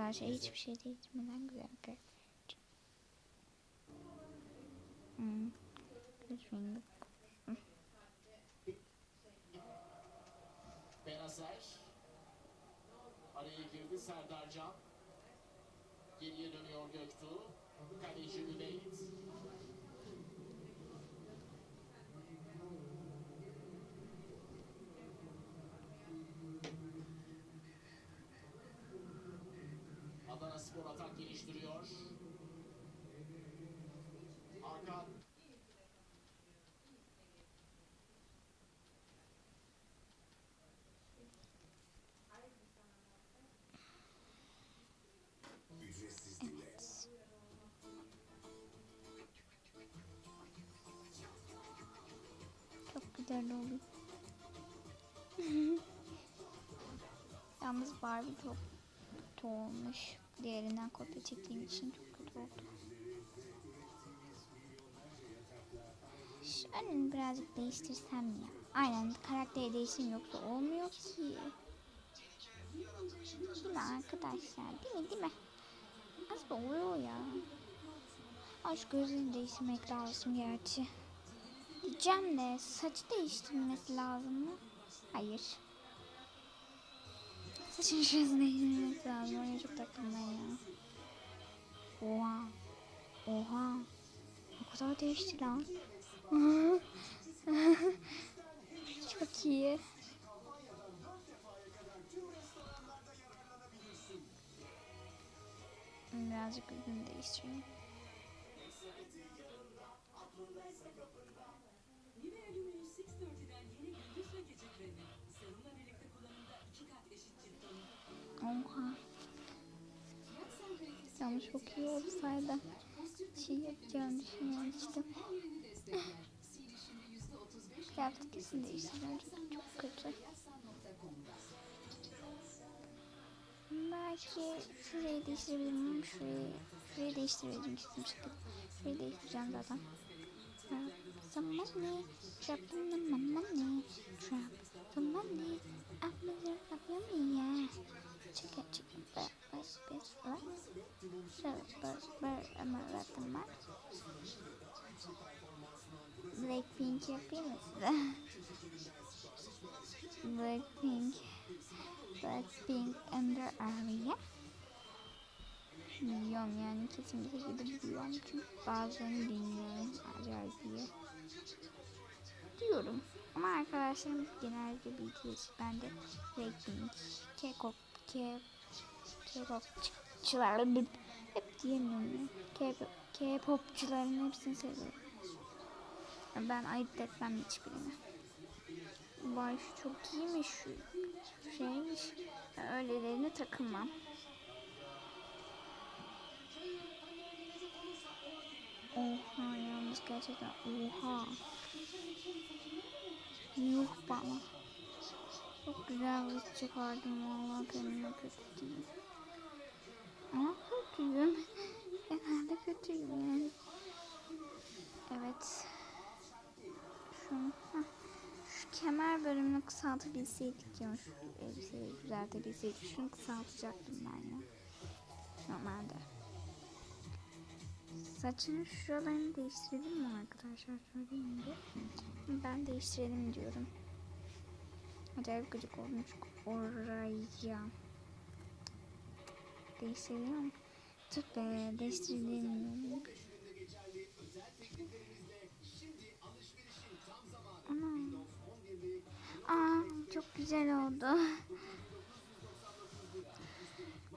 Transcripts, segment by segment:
Arkadaşlar hiçbir şey değişmeden güzel bir karakter. Hmm. Benazer. Araya girdi Serdarcan. Geriye dönüyor Göktuğ. Kaleci Üneyt. Spor atak geliştiriyor. Hakan Çok güzel oldu. Yalnız Barbie çok kötü olmuş. Diğerinden kopya çektiğim için çok kötü oldu. Şu birazcık değiştirsem mi ya? Aynen karakteri değiştireyim yoksa olmuyor ki. Değil mi arkadaşlar? Değil mi değil mi? Aslında oluyor ya. Aç gözünü değiştirmek lazım gerçi. Diyeceğim de saçı değiştirmesi lazım mı? Hayır. Saçın şurasını değiştirmesi lazım. Çok taktım ben ya. Oha. Oha. O kadar değişti lan. çok iyi. Birazcık ürün değiştireyim. Yalnız çok iyi olsaydı şey yapacağını düşünmemiştim. Kıyafet kesin değiştireceğim çünkü çok kötü. Belki şurayı değiştirebilirim. Şurayı, şurayı değiştirebilirim kesin şekilde. Şurayı değiştireceğim zaten. Somebody, trap in the money, trap somebody, I'm the of your yeah. Chicken, chicken, bird, bird, bird, bird, bird, bird, bird, I'm a rat, I'm a Blackpink yapayım mı size? Blackpink, Blackpink under area. Biliyorum yani kesin bir şekilde biliyorum çünkü bazılarını bilmiyorum acayip iyi. Diyorum ama arkadaşlarım genelde BTS ben de Blackpink, K-pop, K K-popçular hep diyemiyorum ya. K-popçuların hepsini seviyorum. Ben ayırt etmem hiçbirini. Vay şu çok iyiymiş şu şeymiş. Ben öylelerine takılmam. Oha yalnız gerçekten oha. Yuh bana. Çok güzel bir çıkardım valla kendime kötü değil. Ama kötüyüm. Genelde kötüyüm yani. Evet. Şu, heh. şu kemer bölümünü kısaltabilseydik ya şu elbiseyi düzeltebilseydik şunu kısaltacaktım ben ya. Normalde. Saçının şuralarını değiştirelim mi arkadaşlar? Söyleyeyim bir. Ben değiştirelim diyorum. Acayip gıcık olmuş oraya. Değiştirelim mi? Tüh be değiştirelim. Ana. Aa, çok güzel oldu.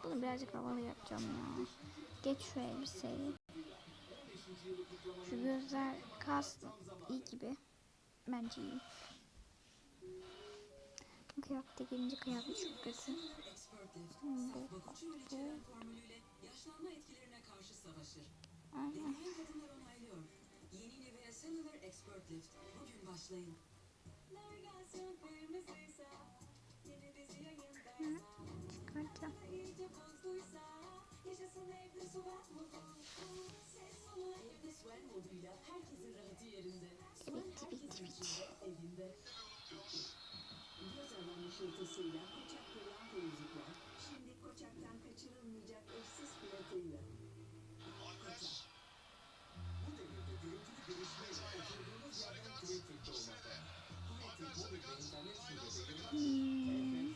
Bunu birazcık havalı yapacağım ya. Geç şu elbiseyi. Şu gözler kas iyi gibi. Bence iyi. Bu kıyafete gelince kıyafet çok kötü. Sert bu- yaşlanma etkilerine karşı savaşır. Aynen. Deneyen kadınlar onaylıyor. Yeni Nivea Cellular Expert Lift. Bugün başlayın. Navigasyon kırmızıysa, televizyon yayındaysa, Çıkartacağım. iyice bozduysa, yaşasın evde su var mutluluk. Ses sonu evde Swen moduyla herkesin rahatı yerinde. Swen herkesin içinde, evinde. Göz alan ışıltısıyla koçak kırılan temizlikler, şimdi koçaktan kaçırılmayacak eşsiz fiyatıyla. Koçak. Bu devirde görüntülü görüşmeyle oturduğumuz yerden Twitter'da olmakta. Twitter hmm.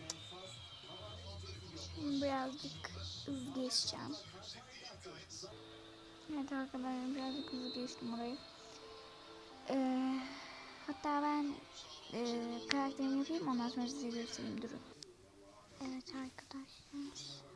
birazcık hız geçeceğim. Evet arkadaşlar birazcık hızlı geçtim orayı. Ee, hatta ben e, karakterimi yapayım ondan sonra size göstereyim durun. Evet arkadaşlar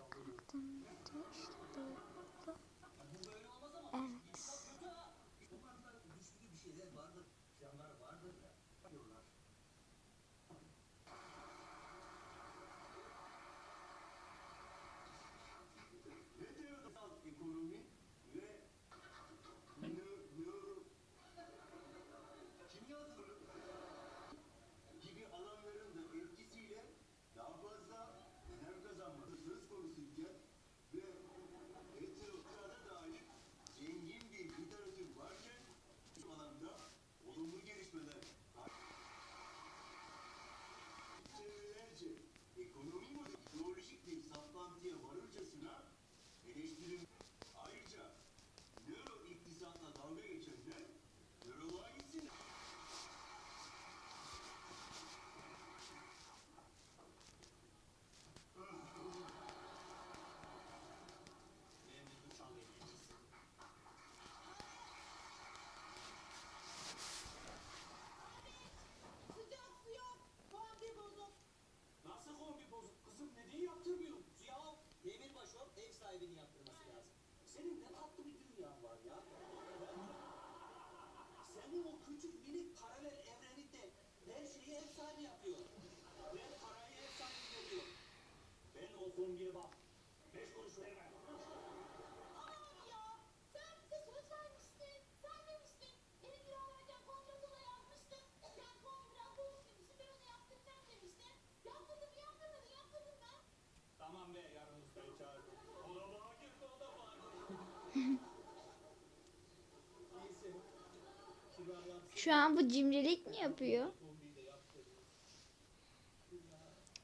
Şu an bu cimrilik mi yapıyor?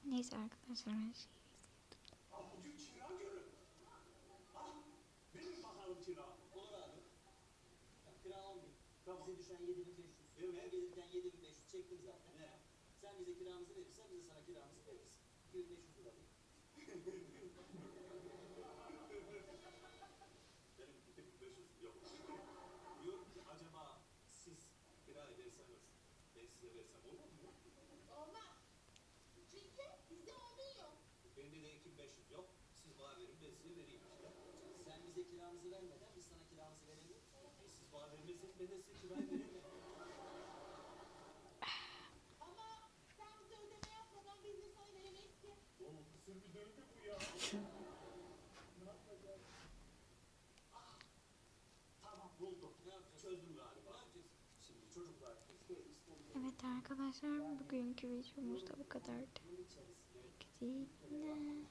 Neyse arkadaşlar her şey. Bugün kira günü. Benim bakalım kira. Olur abi. Ya, kira 10 bin. Tamam. Bize düşen 7500. Evet. Ben 7500 çektim zaten. Sen bize kiramızı verirsen biz de sana kiramızı veririz. 2500 lira alayım. Benim 2500 yok. Diyorum ki acaba siz kira ederseniz ben size versem olur mu? Olmaz. Çünkü bizde onun yok. Bende de 2500 yok. Siz bana verin ben size vereyim işte. Sen bize kiramızı vermeden biz sana kiramızı verelim. E siz bana vermezseniz ben de size kirayı veremem. Ama sen bize ödeme yapmadan biz de sana veremeyiz ki. Oğlum kısır bir döngü bu ya. ne yapacağız? Ah, Tamam buldum. Ne yapacağız? Çözdüm galiba. Ne yapacağız? Şimdi çocuklar. Evet arkadaşlar bugünkü videomuz da bu kadardı. Güzel.